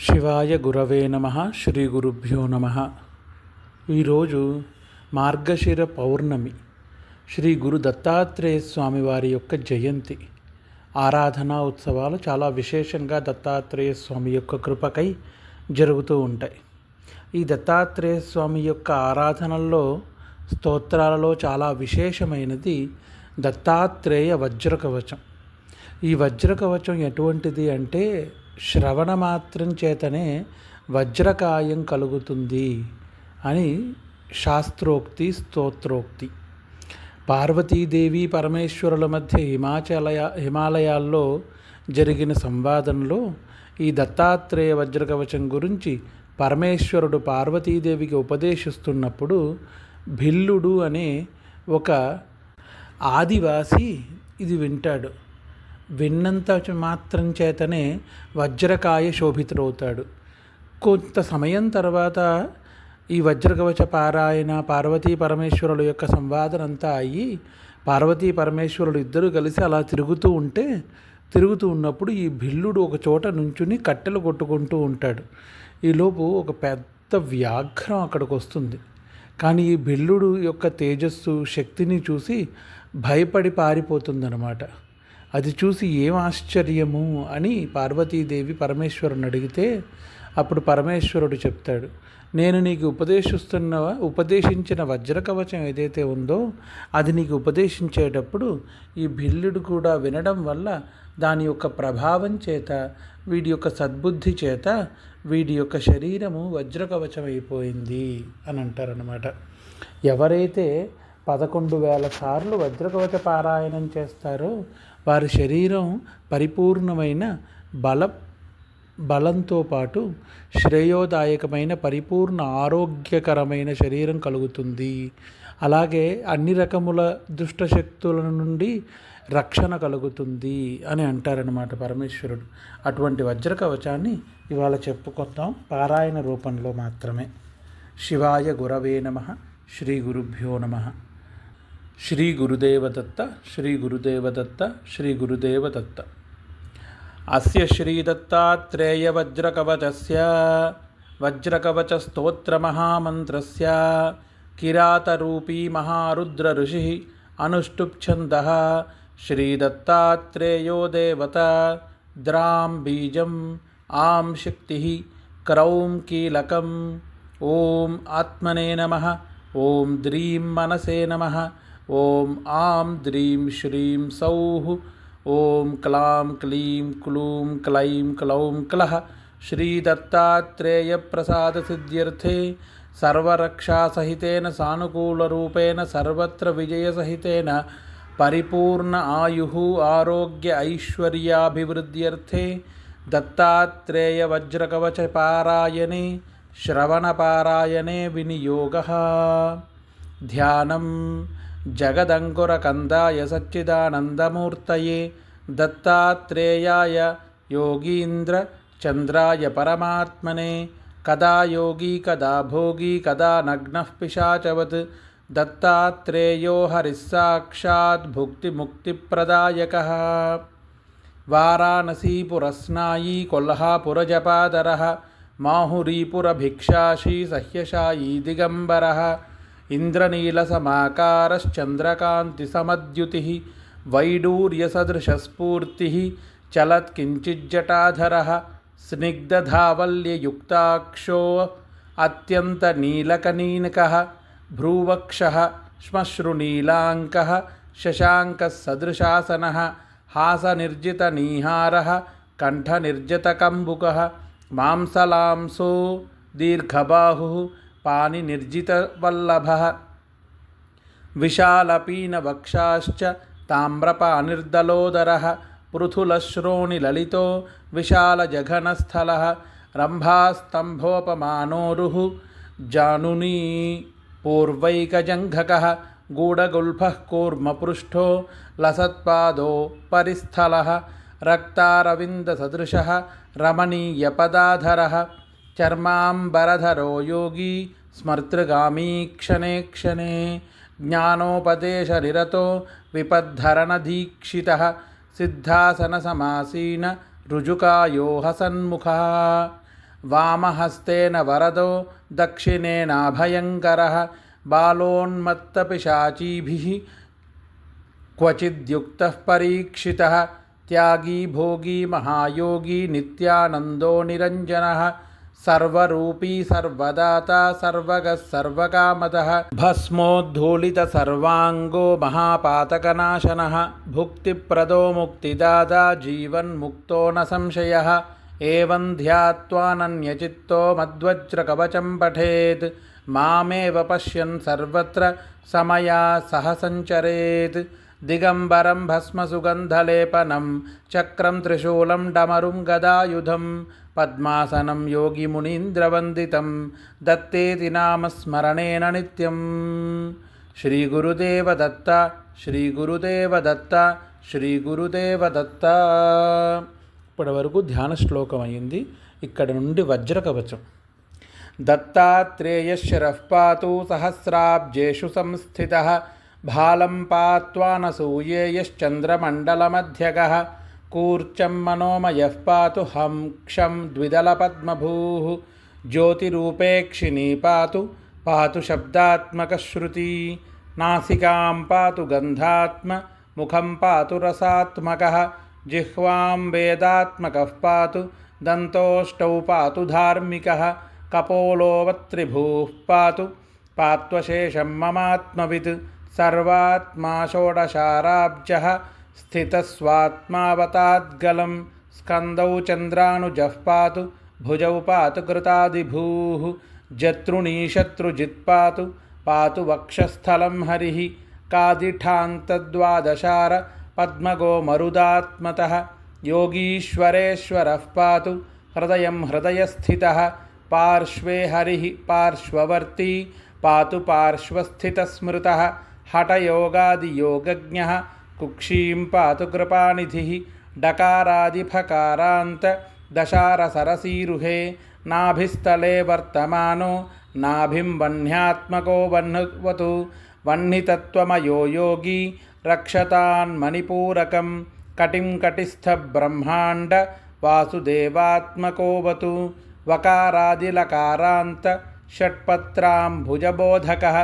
శివాయ గురవే నమ శ్రీ గురుభ్యో నమ. ఈరోజు మార్గశిర పౌర్ణమి శ్రీ గురు దత్తాత్రేయ స్వామి వారి యొక్క జయంతి. ఆరాధనా ఉత్సవాలు చాలా విశేషంగా దత్తాత్రేయ స్వామి యొక్క కృపకై జరుగుతూ ఉంటాయి. ఈ దత్తాత్రేయ స్వామి యొక్క ఆరాధనల్లో స్తోత్రాలలో చాలా విశేషమైనది దత్తాత్రేయ వజ్రకవచం. ఈ వజ్రకవచం ఎటువంటిది అంటే శ్రవణ మాత్రం చేతనే వజ్రకాయం కలుగుతుంది అని శాస్త్రోక్తి స్తోత్రోక్తి. పార్వతీదేవి పరమేశ్వరుల మధ్య హిమాచలయ హిమాలయాల్లో జరిగిన సంవాదంలో ఈ దత్తాత్రేయ వజ్రకవచం గురించి పరమేశ్వరుడు పార్వతీదేవికి ఉపదేశిస్తున్నప్పుడు భిల్లుడు అనే ఒక ఆదివాసి ఇది వింటాడు. విన్నంత మాత్రం చేతనే వజ్రకాయ శోభితుడవుతాడు. కొంత సమయం తర్వాత ఈ వజ్రకవచ పారాయణ పార్వతీ పరమేశ్వరుల యొక్క సంవాదం అంతా అయ్యి పార్వతీ పరమేశ్వరులు ఇద్దరు కలిసి అలా తిరుగుతూ ఉంటే తిరుగుతూ ఉన్నప్పుడు ఈ భిల్లుడు ఒక చోట నుంచుని కట్టెలు కొట్టుకుంటూ ఉంటాడు. ఈలోపు ఒక పెద్ద వ్యాఘ్రం అక్కడికి వస్తుంది. కానీ ఈ భిల్లుడు యొక్క తేజస్సు శక్తిని చూసి భయపడి పారిపోతుందన్నమాట. అది చూసి ఏం ఆశ్చర్యము అని పార్వతీదేవి పరమేశ్వరుని అడిగితే అప్పుడు పరమేశ్వరుడు చెప్తాడు నేను నీకు ఉపదేశిస్తున్న ఉపదేశించిన వజ్రకవచం ఏదైతే ఉందో అది నీకు ఉపదేశించేటప్పుడు ఈ భిల్లుడు కూడా వినడం వల్ల దాని యొక్క ప్రభావం చేత వీడి యొక్క సద్బుద్ధి చేత వీడి యొక్క శరీరము వజ్రకవచం అయిపోయింది అని అంటారనమాట ఎవరైతే పదకొండు వేల సార్లు వజ్రకవచ పారాయణం చేస్తారో వారి శరీరం పరిపూర్ణమైన బల బలంతో పాటు శ్రేయోదాయకమైన పరిపూర్ణ ఆరోగ్యకరమైన శరీరం కలుగుతుంది. అలాగే అన్ని రకముల దుష్టశక్తుల నుండి రక్షణ కలుగుతుంది అని అంటారనమాట పరమేశ్వరుడు. అటువంటి వజ్ర కవచాన్ని ఇవాళ చెప్పుకొద్దాం పారాయణ రూపంలో మాత్రమే. శివాయ గురవే నమ శ్రీ గురుభ్యో నమ. श्री गुरुदेवदत्त श्री गुरुदेवदत्त श्री गुरुदेवदत्त। अस्य श्रीदत्तात्रेयवज्रकवचस्य, वज्रकवचस्तोत्रमहामन्त्रस्य, किरातरूपी महारुद्रऋषिः अनुष्टुप्छन्दः, श्रीदत्तात्रेयो देवता, द्रां बीजम्, आं शक्तिः, क्रौं कीलकम्, ॐ आत्मने नमः, ॐ द्रीं मनसे नमः ఓం ఆం ద్రీం శ్రీం సౌః ఓం క్లాం క్లీం క్లూం క్లైం క్లౌం క్లః. శ్రీదత్తాత్రేయప్రసాదసిద్ధ్యర్థే సర్వరక్షాసహితేన సానుకూలరూపేణ సర్వత్ర విజయసహితేన పరిపూర్ణ ఆయు ఆరోగ్య ఐశ్వర్యాభివృద్ధ్యర్థే దత్తాత్రేయ వజ్రకవచ పారాయణే శ్రవణపారాయణే వినియోగ. ధ్యానం జగదంకురకందాయ సచ్చిదానందమూర్తయే దత్తాత్రేయాయ యోగీంద్ర చంద్రాయ పరమాత్మనే కదా యోగీ కదా భోగీ కదా నగ్నః పిశాచవత్ దత్తాత్రేయో హరిస్సాక్షాత్ భుక్తిముక్తిప్రదాయక వారాణసీపురస్నాయీ కొల్హాపురజపాదర మాహురీపురభిక్షాషీ సహ్యశాయీ इन्द्रनीलसमाकारश्चन्द्रकान्तिसमद्युतिः वैडूर्यसदृशस्फूर्तिः चलत्किञ्चिज्जटाधरः स्निग्धधावल्ययुक्ताक्षो अत्यन्तनीलकनीनकः भ्रूवक्षः हास निर्जितहार कंठ निर्जितकुक मंसलांसो दीर्घबाहु पाणिनिर्जितवल्लभः विशालपीनभक्षाश्च ताम्रपानिर्दलोदरः पृथुलश्रोणिललितो विशालजघनस्थलः रम्भास्तम्भोपमानोरुः जानुनी पूर्वैकजङ्घकः गूढगुल्फः कूर्मपृष्ठो लसत्पादो परिस्थलः रक्तारविन्दसदृशः रमणीयपदाधरः। चर्माम्बरधरो योगी स्मर्तृगामी क्षणे क्षणे ज्ञानोपदेशनिरतो विपद्धरणदीक्षितः सिद्धासनसमासीन ऋजुकायो हसन्मुखः वामहस्तेन वरदो दक्षिणेनाभयङ्करः बालोन्मत्तपिशाचीभिः क्वचिद्युक्तः परीक्षितः त्यागी भोगी महायोगी नित्यानन्दो निरञ्जनः। सर्वरूपी सर्वदाता सर्वगः सर्वकामतः। भस्मोद्धूलितसर्वाङ्गो महापातकनाशनः। भुक्तिप्रदो मुक्तिदाता जीवन्मुक्तो न संशयः। एवं ध्यात्वानन्यचित्तो मद्वज्रकवचं पठेत्। मामेव पश्यन् सर्वत्र समया सह सञ्चरेत्। దిగంబరం భస్మసుగంధలేపనం చక్రం త్రిశూలం డమరుం గదాయుధం పద్మాసనం యోగి మునీంద్రవందితం దత్తేతి నామస్మరణేన నిత్యం శ్రీగురుదేవదత్త శ్రీగురుదేవదత్త శ్రీగురుదేవదత్త ఇప్పటి వరకు ధ్యాన శ్లోకం అయింది. ఇక్కడ నుండి వజ్రకవచం దత్తాత్రేయశరః పాతు సహస్రాబ్జేషు సంస్థిత भालं पात्वा न सूयेयश्चन्द्रमण्डलमध्यगः कूर्चं मनोमयः पातु हं क्षं द्विदलपद्मभूः ज्योतिरूपेक्षिणी पातु पातु शब्दात्मकश्रुती नासिकां पातु गन्धात्म मुखं पातु रसात्मकः जिह्वां वेदात्मकः पातु दन्तोष्टौ पातु धार्मिकः कपोलोवत्रिभूः पातु पात्वशेषं ममात्मवित् सर्वात्मा षोडशाराब्जः स्थितस्वात्मावताद्गलं स्कन्दौ चन्द्रानुजः पातु भुजौ पातु कृतादिभूः जतृणीशत्रुजित् पातु पातु वक्षस्थलं हरिः कादिठान्तद्वादशार पद्मगो मरुदात्मतः योगीश्वरेश्वरः पातु हृदयं हृदयस्थितः पार्श्वे हरिः पार्श्ववर्ती पातु पार्श्वस्थितस्मृतः हठयोगादियोगज्ञः कुक्षीं पातु कृपानिधिः डकारादिफकारान्त दशारसरसीरुहे नाभिस्थले वर्तमानो नाभिं वह्न्यात्मको वह्नुवतु वह्नितत्त्वमयो योगी रक्षतान्मणिपूरकं कटिं कटिस्थब्रह्माण्ड वासुदेवात्मकोऽवतु वकारादिलकारान्त षट्पत्राम्भुजबोधकः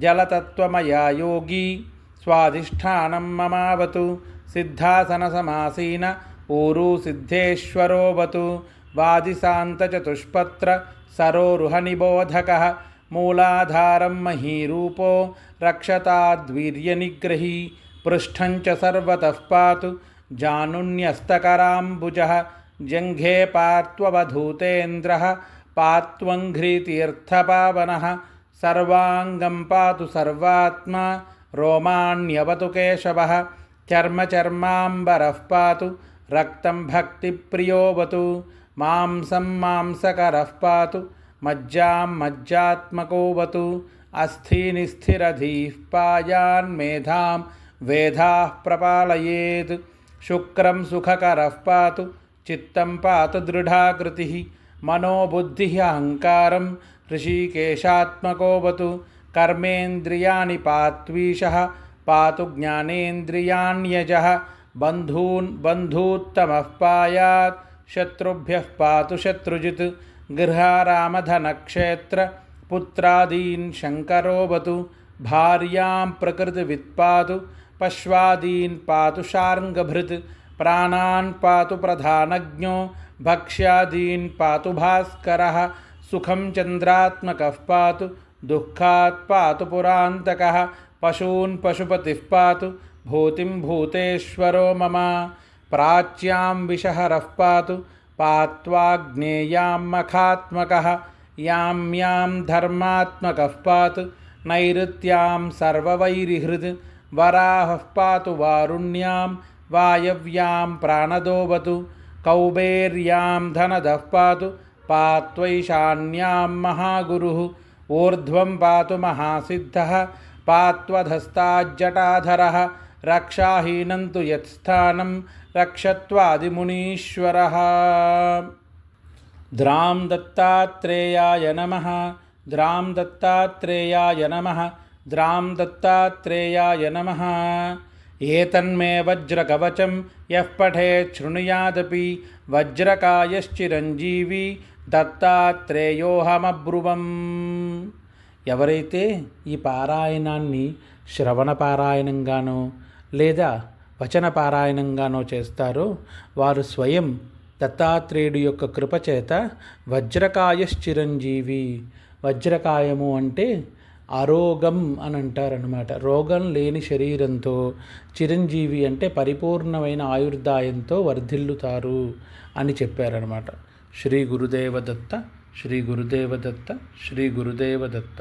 जलतत्त्वमया योगी स्वाधिष्ठानं ममावतु, सिद्धासनसमासीन ऊरू सिद्धेश्वरोऽवतु वादिसान्तचतुष्पत्र सरोरुहनिबोधकः, मूलाधारं महीरूपो रक्षताद्वीर्यनिग्रही, पृष्ठं च सर्वतः पातु, जानुन्यस्तकराम्बुजः, जङ्घे पार्त्ववधूतेन्द्रः पात्वङ्घ्रितीर्थपावनः सर्वाङ्गं पातु सर्वात्मा, रोमाण्यवतु केशवः, चर्मचर्माम्बरः पातु, रक्तं भक्तिप्रियोऽवतु, मांसं मांसकरः पातु, मज्जां मज्जात्मकोऽवतु अस्थिनिस्थिरधीः पायान्मेधां वेधाः प्रपालयेत्, शुक्रं सुखकरः पातु, चित्तं पातु दृढाकृतिः, मनोबुद्धिः अहङ्कारं ऋषिकेशात्मकोऽवतु कर्मेन्द्रियाणि पात्वीशः, पातु ज्ञानेन्द्रियाण्यजः, बन्धून्, बन्धूत्तमः पायात्, शत्रुभ्यः पातु शत्रुजित्, गृहारामधनक्षेत्र, पुत्रादीन् शङ्करोऽवतु भार्यां प्रकृतिवित्पातु, पश्वादीन् पातु शार्ङ्गभृत्, प्राणान् पातु प्रधानज्ञो, भक्ष्यादीन् पातु भास्करः सुखं चन्द्रात्मकः पातु, दुःखात् पातु पुरान्तकः, पशून् पशुपतिः पातु, भूतिं भूतेश्वरो मम। प्राच्यां विषहरः पातु, पात्वाग्नेयां मखात्मकः, यां यां धर्मात्मकः पातु, नैऋत्यां सर्ववैरिहृद्, वराहः पातु वारुण्यां, वायव्यां प्राणदोवतु, कौबेर्यां धनदः पातु पात्वैशान्यां महागुरुः ऊर्ध्वं पातु महासिद्धः, पात्वधस्ताज्जटाधरः, रक्षाहीनं तु यत्स्थानं रक्षत्वादिमुनीश्वरः। द्रां दत्तात्रेयाय नमः, द्रां दत्तात्रेयाय नमः, द्रां दत्तात्रेयाय नमः। एतन्मे वज्रकवचं यः पठेत् वज्रकायश्चिरञ्जीवी దత్తాత్రేయోహమబ్రువం. ఎవరైతే ఈ పారాయణాన్ని శ్రవణ పారాయణంగానో లేదా వచన పారాయణంగానో చేస్తారో వారు స్వయం దత్తాత్రేయుడు యొక్క కృపచేత వజ్రకాయశ్చిరంజీవి. వజ్రకాయము అంటే ఆరోగం అని అంటారనమాట రోగం లేని శరీరంతో చిరంజీవి అంటే పరిపూర్ణమైన ఆయుర్దాయంతో వర్ధిల్లుతారు అని చెప్పారనమాట ಶ್ರೀ ಗುರುದೇವದತ್ತ ಶ್ರೀ ಗುರುದೇವದತ್ತ ಶ್ರೀ ಗುರುದೇವದತ್ತ.